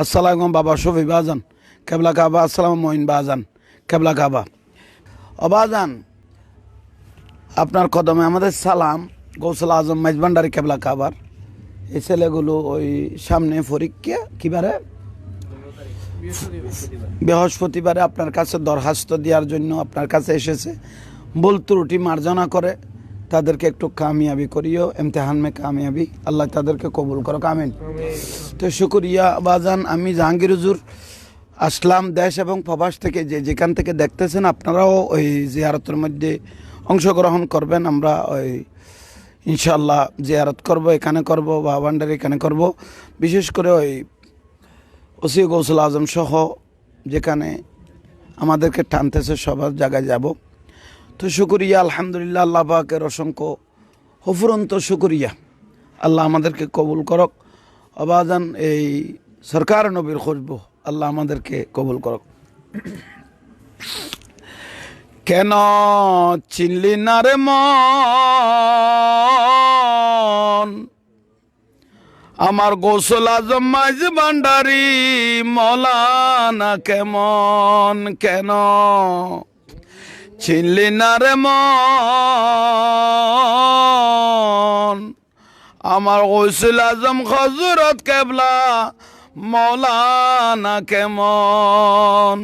আসসালাম বাবা শফি বাজান কেবলা কাবা আসসালাম মঈন বাজান কেবলা কাবা অবাজান আপনার কদমে আমাদের সালাম, গৌসল আজম মেজবান্ডারি কেবলা কাবার। এই ছেলেগুলো ওই সামনে পরীক্ষা কিবারে? বৃহস্পতিবারে আপনার কাছে দরখাস্ত দেওয়ার জন্য আপনার কাছে এসেছে। ভুল ত্রুটি মার্জনা করে। তাদেরকে একটু কামিয়াবি করিও এমতেহান মে কামিয়াবি। আল্লাহ তাদেরকে কবুল করো কামিন তো শুক্রিয়া বাজান আমি জাহাঙ্গীর হুজুর আসলাম দেশ এবং প্রবাস থেকে যে যেখান থেকে দেখতেছেন আপনারাও ওই জিয়ারতের মধ্যে অংশগ্রহণ করবেন আমরা ওই ইনশাল্লাহ জিয়ারত করব এখানে করব বা ভান্ডার এখানে করব। বিশেষ করে ওই ওসি গৌসুল আজম সহ যেখানে আমাদেরকে টানতেছে সবার জায়গায় যাব। তো শুকরিয়া, আলহামদুলিল্লাহ, আল্লাহ পাকের অসংখ্য হফুরন্ত শুকরিয়া। আল্লাহ আমাদেরকে কবুল করক। অবাজান এই সরকার নবীর খুঁজব আল্লাহ আমাদেরকে কবুল করক। কেন চিনলি না রে মন? আমার গোসল আজম মাঝ ভান্ডারি, মলানা কেমন? কেন চিনলি না রে আমার গোসল আজম খজুরত কেবলা মৌলানা কেমন?